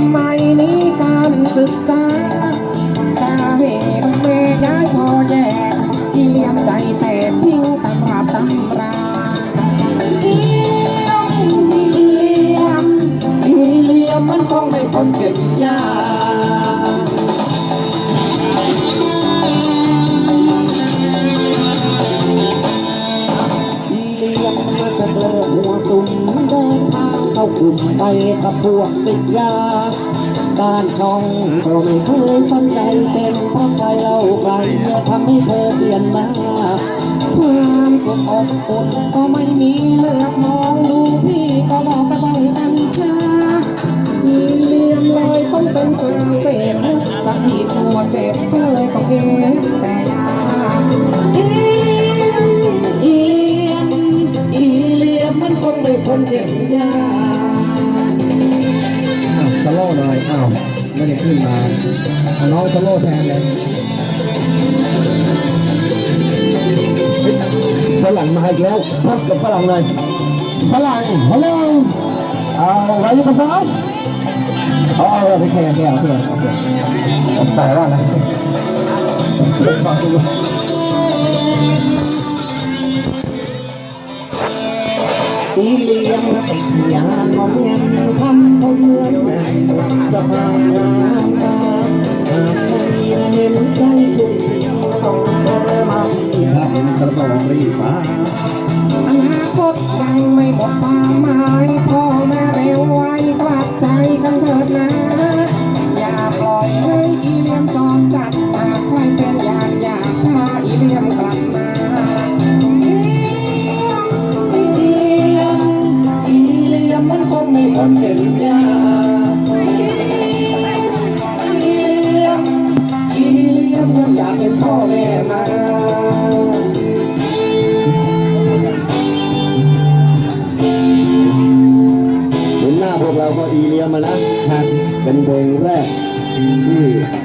ำไมนี้การศึกษา สาเหตุแม่ย้ายพ่อแยกที่เลี้ยมใจแต่ทิ้งตำราตำราอีเลี้ยมอีเลี้ยมมันคงไม่คนเก็บยาอีเลียมมาจะเลิกหัวสุ่ม เดินทางเข้ากลุ่มไปกับพวกติดยาบ้านช่องก็ไม่เคยสนใจเป็นเพราะใครเล่าใครทำให้เธอเปลี่ยนมาความสุขอบอุ่นก็ไม่มีเลือกมองดูพี่ก็บอกแต่บ้องกัญชาอีเลียมเลยต้องเป็นสาวเสพจากที่ตัวเจ็บเลยก็เก็บแต่ยาอีเลียมอีเลียมอีเลียมมันคงไม่พ้นเก็บยาาวไม่ได้ขึ้นมาเอาน้องสโลแทนเลยฝรั่งมาอีกแล้วพบกับฝรั่งเลยฝรั่งฮัลโหลเอาอะไรอยู่กับเขาเอาเอาโอเคโอเคโอเคโอเคแต่ว่าอะไรฟังดูอีเลียมติดยาขอมยำทำเขาเหมือนแม่ สภาพงามตาหากไม่เห็นใจทุกทีส่งเธอมาสิครับกระบอกรีบมาอนาคตยังไม่หมดความหมาย เราก็อีเลียมมานะเป็นเพลงแรกที่